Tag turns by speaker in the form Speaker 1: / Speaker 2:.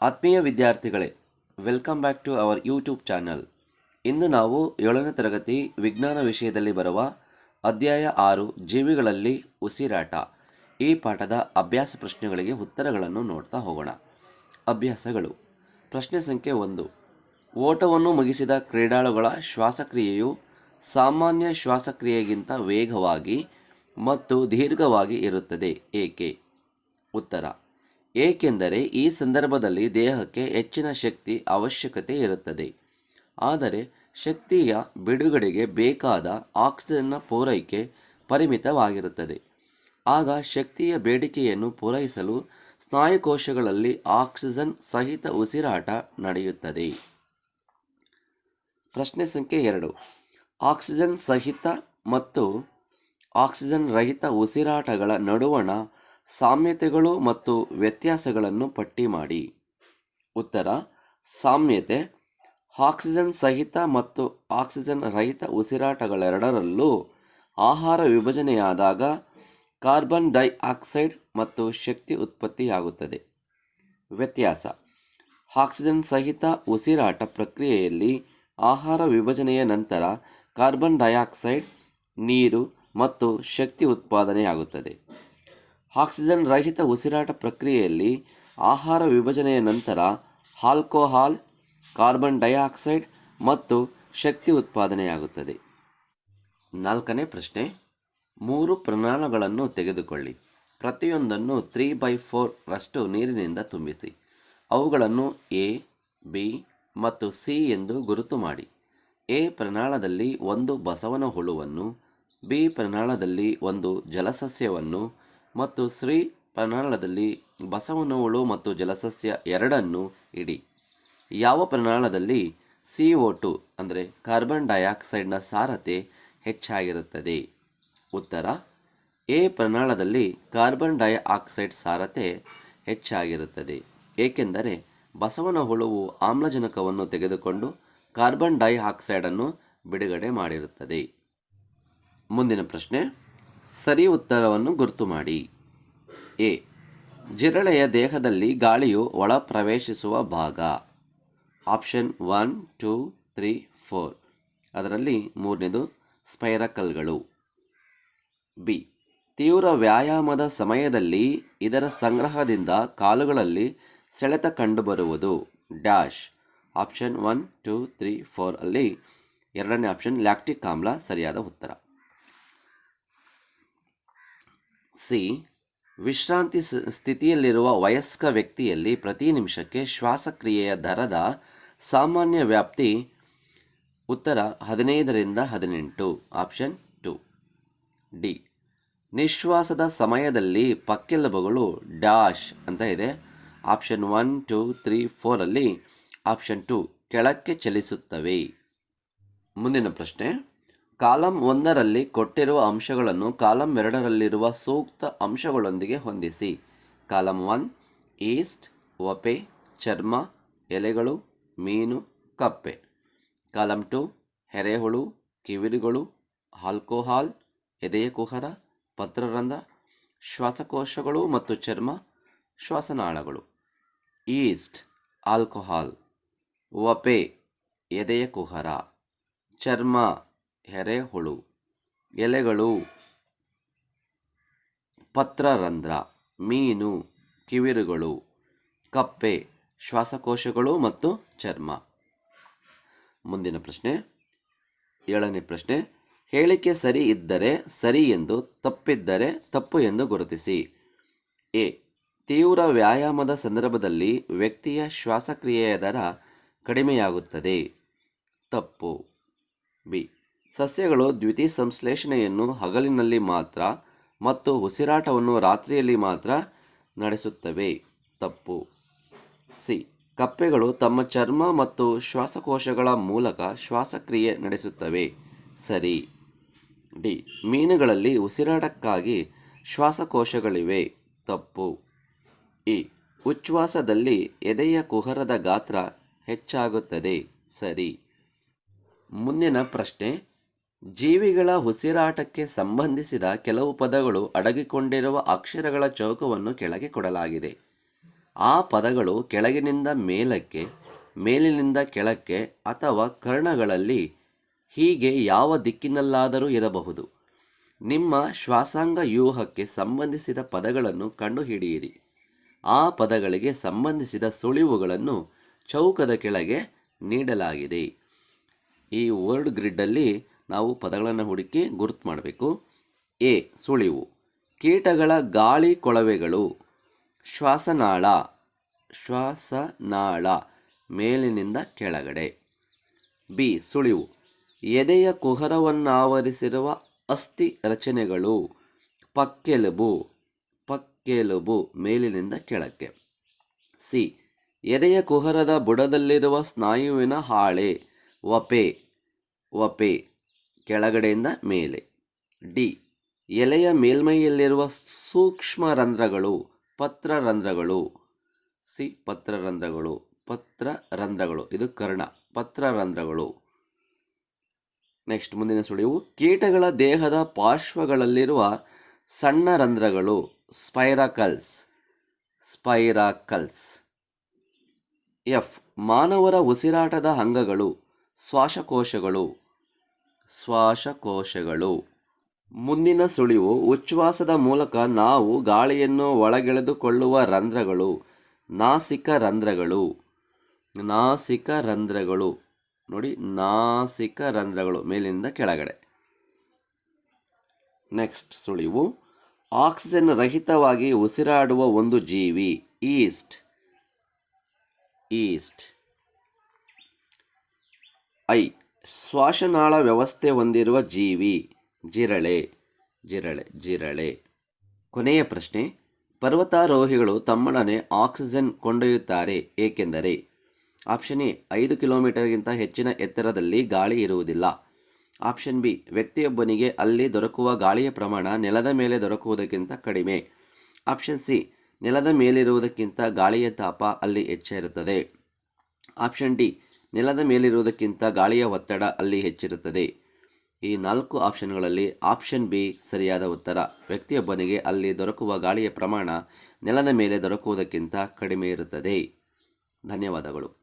Speaker 1: ಆತ್ಮೀಯ ವಿದ್ಯಾರ್ಥಿಗಳೇ welcome back to our YouTube channel ಇಂದು ನಾವು ಏಳನೇ ತರಗತಿ ವಿಜ್ಞಾನ ವಿಷಯದಲ್ಲಿ ಬರುವ ಅಧ್ಯಾಯ ಆರು, ಜೀವಿಗಳಲ್ಲಿ ಉಸಿರಾಟ. ಈ ಪಾಠದ ಅಭ್ಯಾಸ ಪ್ರಶ್ನೆಗಳಿಗೆ ಉತ್ತರಗಳನ್ನು ನೋಡ್ತಾ ಹೋಗೋಣ. ಅಭ್ಯಾಸಗಳು. ಪ್ರಶ್ನೆ ಸಂಖ್ಯೆ ಒಂದು. ಓಟವನ್ನು ಮುಗಿಸಿದ ಕ್ರೀಡಾಳುಗಳ ಶ್ವಾಸಕ್ರಿಯೆಯು ಸಾಮಾನ್ಯ ಶ್ವಾಸಕ್ರಿಯೆಗಿಂತ ವೇಗವಾಗಿ ಮತ್ತು ದೀರ್ಘವಾಗಿ ಇರುತ್ತದೆ. ಏಕೆ? ಉತ್ತರ. ಏಕೆಂದರೆ ಈ ಸಂದರ್ಭದಲ್ಲಿ ದೇಹಕ್ಕೆ ಹೆಚ್ಚಿನ ಶಕ್ತಿ ಅವಶ್ಯಕತೆ ಇರುತ್ತದೆ. ಆದರೆ ಶಕ್ತಿಯ ಬಿಡುಗಡೆಗೆ ಬೇಕಾದ ಆಕ್ಸಿಜನ್ನ ಪೂರೈಕೆ ಪರಿಮಿತವಾಗಿರುತ್ತದೆ. ಆಗ ಶಕ್ತಿಯ ಬೇಡಿಕೆಯನ್ನು ಪೂರೈಸಲು ಸ್ನಾಯುಕೋಶಗಳಲ್ಲಿ ಆಕ್ಸಿಜನ್ ಸಹಿತ ಉಸಿರಾಟ ನಡೆಯುತ್ತದೆ. ಪ್ರಶ್ನೆ ಸಂಖ್ಯೆ ಎರಡು. ಆಕ್ಸಿಜನ್ ಸಹಿತ ಮತ್ತು ಆಕ್ಸಿಜನ್ ರಹಿತ ಉಸಿರಾಟಗಳ ನಡುವಣ ಸಾಮ್ಯತೆಗಳು ಮತ್ತು ವ್ಯತ್ಯಾಸಗಳನ್ನು ಪಟ್ಟಿ ಮಾಡಿ. ಉತ್ತರ, ಸಾಮ್ಯತೆ, ಆಕ್ಸಿಜನ್ ಸಹಿತ ಮತ್ತು ಆಕ್ಸಿಜನ್ ರಹಿತ ಉಸಿರಾಟಗಳೆರಡರಲ್ಲೂ ಆಹಾರ ವಿಭಜನೆಯಾದಾಗ ಕಾರ್ಬನ್ ಡೈಆಕ್ಸೈಡ್ ಮತ್ತು ಶಕ್ತಿ ಉತ್ಪತ್ತಿಯಾಗುತ್ತದೆ. ವ್ಯತ್ಯಾಸ, ಆಕ್ಸಿಜನ್ ಸಹಿತ ಉಸಿರಾಟ ಪ್ರಕ್ರಿಯೆಯಲ್ಲಿ ಆಹಾರ ವಿಭಜನೆಯ ನಂತರ ಕಾರ್ಬನ್ ಡೈಆಕ್ಸೈಡ್, ನೀರು ಮತ್ತು ಶಕ್ತಿ ಉತ್ಪಾದನೆಯಾಗುತ್ತದೆ. ಆಕ್ಸಿಜನ್ ರಹಿತ ಉಸಿರಾಟ ಪ್ರಕ್ರಿಯೆಯಲ್ಲಿ ಆಹಾರ ವಿಭಜನೆಯ ನಂತರ ಆಲ್ಕೋಹಾಲ್, ಕಾರ್ಬನ್ ಡೈಆಕ್ಸೈಡ್ ಮತ್ತು ಶಕ್ತಿ ಉತ್ಪಾದನೆಯಾಗುತ್ತದೆ. ನಾಲ್ಕನೇ ಪ್ರಶ್ನೆ, ಮೂರು ಪ್ರಮಾಣಗಳನ್ನು ತೆಗೆದುಕೊಳ್ಳಿ. ಪ್ರತಿಯೊಂದನ್ನು ತ್ರೀ ಬೈ ಫೋರ್ ರಷ್ಟು ನೀರಿನಿಂದ ತುಂಬಿಸಿ. ಅವುಗಳನ್ನು ಎ, ಬಿ ಮತ್ತು ಸಿ ಎಂದು ಗುರುತು ಮಾಡಿ. ಎ ಪ್ರಣಾಳದಲ್ಲಿ ಒಂದು ಬಸವನ ಹುಳುವನ್ನು, ಬಿ ಪ್ರಣಾಳದಲ್ಲಿ ಒಂದು ಜಲಸಸ್ಯವನ್ನು ಮತ್ತು ಶ್ರೀ ಪ್ರನಾಳದಲ್ಲಿ ಬಸವನ ಹುಳು ಮತ್ತು ಜಲಸಸ್ಯ ಎರಡನ್ನು ಇಡಿ. ಯಾವ ಪ್ರಮಾಣದಲ್ಲಿ ಸಿ ಒ ಟು ಅಂದರೆ ಕಾರ್ಬನ್ ಡೈಆಕ್ಸೈಡ್ನ ಸಾರತೆ ಹೆಚ್ಚಾಗಿರುತ್ತದೆ? ಉತ್ತರ, ಎ ಪ್ರಣಾಳದಲ್ಲಿ ಕಾರ್ಬನ್ ಡೈಆಕ್ಸೈಡ್ ಸಾರತೆ ಹೆಚ್ಚಾಗಿರುತ್ತದೆ. ಏಕೆಂದರೆ ಬಸವನ ಹುಳುವು ಆಮ್ಲಜನಕವನ್ನು ತೆಗೆದುಕೊಂಡು ಕಾರ್ಬನ್ ಡೈಆಕ್ಸೈಡನ್ನು ಬಿಡುಗಡೆ ಮಾಡಿರುತ್ತದೆ. ಮುಂದಿನ ಪ್ರಶ್ನೆ ಸರಿ ಉತ್ತರವನ್ನು ಗುರುತು ಮಾಡಿ. ಎ. ಜಿರಳೆಯ ದೇಹದಲ್ಲಿ ಗಾಳಿಯು ಒಳ ಪ್ರವೇಶಿಸುವ ಭಾಗ. Option one, two, three, four. ಅದರಲ್ಲಿ ಮೂರನೇದು ಸ್ಪೈರಕಲ್ಗಳು. ಬಿ. ತೀವ್ರ ವ್ಯಾಯಾಮದ ಸಮಯದಲ್ಲಿ ಇದರ ಸಂಗ್ರಹದಿಂದ ಕಾಲುಗಳಲ್ಲಿ ಸೆಳೆತ ಕಂಡುಬರುವುದು. Dash. Option one, two, three, four ಅಲ್ಲಿ ಎರಡನೇ ಆಪ್ಷನ್ ಲ್ಯಾಕ್ಟಿಕ್ ಆಮ್ಲ ಸರಿಯಾದ ಉತ್ತರ. ಸಿ, ವಿಶ್ರಾಂತಿ ಸ್ಥಿತಿಯಲ್ಲಿರುವ ವಯಸ್ಕ ವ್ಯಕ್ತಿಯಲ್ಲಿ ಪ್ರತಿ ನಿಮಿಷಕ್ಕೆ ಶ್ವಾಸಕ್ರಿಯೆಯ ದರದ ಸಾಮಾನ್ಯ ವ್ಯಾಪ್ತಿ ಉತ್ತರ ಹದಿನೈದರಿಂದ ಹದಿನೆಂಟು, ಆಪ್ಷನ್ ಟು. ಡಿ, ನಿಶ್ವಾಸದ ಸಮಯದಲ್ಲಿ ಪಕ್ಕೆಲುಬುಗಳು ಡ್ಯಾಶ್ ಅಂತ ಇದೆ. ಆಪ್ಷನ್ ಒನ್, ಟೂ, ತ್ರೀ, ಫೋರಲ್ಲಿ ಆಪ್ಷನ್ ಟು ಕೆಳಕ್ಕೆ ಚಲಿಸುತ್ತವೆ. ಮುಂದಿನ ಪ್ರಶ್ನೆ. ಕಾಲಂ ಒಂದರಲ್ಲಿ ಕೊಟ್ಟಿರುವ ಅಂಶಗಳನ್ನು ಕಾಲಂ ಎರಡರಲ್ಲಿರುವ ಸೂಕ್ತ ಅಂಶಗಳೊಂದಿಗೆ ಹೊಂದಿಸಿ. ಕಾಲಂ ಒನ್, ಈಸ್ಟ್, ಒಪೆ, ಚರ್ಮ, ಎಲೆಗಳು, ಮೀನು, ಕಪ್ಪೆ. ಕಾಲಂ ಟು, ಹೆರೆಹುಳು, ಕಿವಿರುಗಳು, ಆಲ್ಕೋಹಾಲ್ ಎದೆಯ ಕುಹರ ಪತ್ರರಂಧ್ರ ಶ್ವಾಸಕೋಶಗಳು ಮತ್ತು ಚರ್ಮ, ಶ್ವಾಸನಾಳಗಳು. ಈಸ್ಟ್, ಆಲ್ಕೋಹಾಲ್, ಒಪೆ ಎದೆಯ ಕುಹರ ಚರ್ಮ ಎರೆಹುಳು ಎಲೆಗಳು. ಪತ್ರರಂಧ್ರ. ಮೀನು. ಕಿವಿರುಗಳು. ಕಪ್ಪೆ. ಶ್ವಾಸಕೋಶಗಳು ಮತ್ತು ಚರ್ಮ. ಮುಂದಿನ ಪ್ರಶ್ನೆ. ಏಳನೇ ಪ್ರಶ್ನೆ. ಹೇಳಿಕೆ ಸರಿ ಇದ್ದರೆ ಸರಿ ಎಂದು, ತಪ್ಪಿದ್ದರೆ ತಪ್ಪು ಎಂದು ಗುರುತಿಸಿ. ಎ. ತೀವ್ರ ವ್ಯಾಯಾಮದ ಸಂದರ್ಭದಲ್ಲಿ ವ್ಯಕ್ತಿಯ ಶ್ವಾಸಕ್ರಿಯೆಯ ದರ ಕಡಿಮೆಯಾಗುತ್ತದೆ. ತಪ್ಪು. ಬಿ. ಸಸ್ಯಗಳು ದ್ಯುತಿ ಸಂಶ್ಲೇಷಣೆಯನ್ನು ಹಗಲಿನಲ್ಲಿ ಮಾತ್ರ ಮತ್ತು ಉಸಿರಾಟವನ್ನು ರಾತ್ರಿಯಲ್ಲಿ ಮಾತ್ರ ನಡೆಸುತ್ತವೆ. ತಪ್ಪು. ಸಿ. ಕಪ್ಪೆಗಳು ತಮ್ಮ ಚರ್ಮ ಮತ್ತು ಶ್ವಾಸಕೋಶಗಳ ಮೂಲಕ ಶ್ವಾಸಕ್ರಿಯೆ ನಡೆಸುತ್ತವೆ. ಸರಿ. ಡಿ. ಮೀನುಗಳಲ್ಲಿ ಉಸಿರಾಟಕ್ಕಾಗಿ ಶ್ವಾಸಕೋಶಗಳಿವೆ. ತಪ್ಪು. ಇ. ಉಚ್ಛ್ವಾಸದಲ್ಲಿ ಎದೆಯ ಕುಹರದ ಗಾತ್ರ ಹೆಚ್ಚಾಗುತ್ತದೆ. ಸರಿ. ಮುಂದಿನ ಪ್ರಶ್ನೆ. ಜೀವಿಗಳ ಉಸಿರಾಟಕ್ಕೆ ಸಂಬಂಧಿಸಿದ ಕೆಲವು ಪದಗಳು ಅಡಗಿಕೊಂಡಿರುವ ಅಕ್ಷರಗಳ ಚೌಕವನ್ನು ಕೆಳಗೆ ಕೊಡಲಾಗಿದೆ. ಆ ಪದಗಳು ಕೆಳಗಿನಿಂದ ಮೇಲಕ್ಕೆ, ಮೇಲಿನಿಂದ ಕೆಳಕ್ಕೆ ಅಥವಾ ಕರ್ಣಗಳಲ್ಲಿ ಹೀಗೆ ಯಾವ ದಿಕ್ಕಿನಲ್ಲಾದರೂ ಇರಬಹುದು. ನಿಮ್ಮ ಶ್ವಾಸಾಂಗ ವ್ಯೂಹಕ್ಕೆ ಸಂಬಂಧಿಸಿದ ಪದಗಳನ್ನು ಕಂಡುಹಿಡಿಯಿರಿ. ಆ ಪದಗಳಿಗೆ ಸಂಬಂಧಿಸಿದ ಸುಳಿವುಗಳನ್ನು ಚೌಕದ ಕೆಳಗೆ ನೀಡಲಾಗಿದೆ. ಈ ವರ್ಡ್ ಗ್ರಿಡ್ಡಲ್ಲಿ ನಾವು ಪದಗಳನ್ನು ಹುಡುಕಿ ಗುರುತು ಮಾಡಬೇಕು. ಎ, ಸುಳಿವು. ಕೀಟಗಳ ಗಾಳಿ ಕೊಳವೆಗಳು. ಶ್ವಾಸನಾಳ. ಶ್ವಾಸನಾಳ ಮೇಲಿನಿಂದ ಕೆಳಗಡೆ. ಬಿ, ಸುಳಿವು. ಎದೆಯ ಕುಹರವನ್ನಾವರಿಸಿರುವ ಅಸ್ಥಿ ರಚನೆಗಳು. ಪಕ್ಕೆಲುಬು. ಪಕ್ಕೆಲುಬು ಮೇಲಿನಿಂದ ಕೆಳಕ್ಕೆ. ಸಿ, ಎದೆಯ ಕುಹರದ ಬುಡದಲ್ಲಿರುವ ಸ್ನಾಯುವಿನ ಹಾಳೆ. ವಪೆ. ವಪೆ. ಕೆಳಗಡೆಯಿಂದ ಮೇಲೆ. ಡಿ. ಎಲೆಯ ಮೇಲ್ಮೈಯಲ್ಲಿರುವ ಸೂಕ್ಷ್ಮ ರಂಧ್ರಗಳು ಪತ್ರ ರಂಧ್ರಗಳು. ಸಿ. ಪತ್ರ ರಂಧ್ರಗಳು ಪತ್ರ ರಂಧ್ರಗಳು. ಇದು ಕರ್ಣ, ಪತ್ರ ರಂಧ್ರಗಳು. ನೆಕ್ಸ್ಟ್ ಮುಂದಿನ ಸುಳಿವು. ಕೀಟಗಳ ದೇಹದ ಪಾರ್ಶ್ವಗಳಲ್ಲಿರುವ ಸಣ್ಣ ರಂಧ್ರಗಳು, ಸ್ಪೈರಾಕಲ್ಸ್. ಸ್ಪೈರಾಕಲ್ಸ್. ಎಫ್. ಮಾನವರ ಉಸಿರಾಟದ ಅಂಗಗಳು, ಶ್ವಾಸಕೋಶಗಳು. ಶ್ವಾಸಕೋಶಗಳು. ಮುಂದಿನ ಸುಳಿವು, ಉಚ್ಛ್ವಾಸದ ಮೂಲಕ ನಾವು ಗಾಳಿಯನ್ನು ಒಳಗೆಳೆದುಕೊಳ್ಳುವ ರಂಧ್ರಗಳು, ನಾಸಿಕ ರಂಧ್ರಗಳು. ನಾಸಿಕ ರಂಧ್ರಗಳು. ನೋಡಿ, ನಾಸಿಕ ರಂಧ್ರಗಳು ಮೇಲಿಂದ ಕೆಳಗಡೆ. ನೆಕ್ಸ್ಟ್ ಸುಳಿವು, ಆಕ್ಸಿಜನ್ ರಹಿತವಾಗಿ ಉಸಿರಾಡುವ ಒಂದು ಜೀವಿ, ಈಸ್ಟ್. ಈಸ್ಟ್. ಐ. ಶ್ವಾಸನಾಳ ವ್ಯವಸ್ಥೆ ಹೊಂದಿರುವ ಜೀವಿ, ಜಿರಳೆ ಜಿರಳೆ ಜಿರಳೆ. ಕೊನೆಯ ಪ್ರಶ್ನೆ, ಪರ್ವತಾರೋಹಿಗಳು ತಮ್ಮೊಡನೆ ಆಕ್ಸಿಜನ್ ಕೊಂಡೊಯ್ಯುತ್ತಾರೆ, ಏಕೆಂದರೆ ಆಪ್ಷನ್ ಎ, ಐದು ಕಿಲೋಮೀಟರ್ಗಿಂತ ಹೆಚ್ಚಿನ ಎತ್ತರದಲ್ಲಿ ಗಾಳಿ ಇರುವುದಿಲ್ಲ. ಆಪ್ಷನ್ ಬಿ, ವ್ಯಕ್ತಿಯೊಬ್ಬನಿಗೆ ಅಲ್ಲಿ ದೊರಕುವ ಗಾಳಿಯ ಪ್ರಮಾಣ ನೆಲದ ಮೇಲೆ ದೊರಕುವುದಕ್ಕಿಂತ ಕಡಿಮೆ. ಆಪ್ಷನ್ ಸಿ, ನೆಲದ ಮೇಲಿರುವುದಕ್ಕಿಂತ ಗಾಳಿಯ ತಾಪ ಅಲ್ಲಿ ಹೆಚ್ಚಿರುತ್ತದೆ. ಆಪ್ಷನ್ ಡಿ ನೆಲದ ಮೇಲಿರುವುದಕ್ಕಿಂತ ಗಾಳಿಯ ಒತ್ತಡ ಅಲ್ಲಿ ಹೆಚ್ಚಿರುತ್ತದೆ. ಈ ನಾಲ್ಕು ಆಪ್ಷನ್ಗಳಲ್ಲಿ ಆಪ್ಷನ್ ಬಿ ಸರಿಯಾದ ಉತ್ತರ. ವ್ಯಕ್ತಿಯೊಬ್ಬನಿಗೆ ಅಲ್ಲಿ ದೊರಕುವ ಗಾಳಿಯ ಪ್ರಮಾಣ ನೆಲದ ಮೇಲೆ ದೊರಕುವುದಕ್ಕಿಂತ ಕಡಿಮೆ ಇರುತ್ತದೆ. ಧನ್ಯವಾದಗಳು.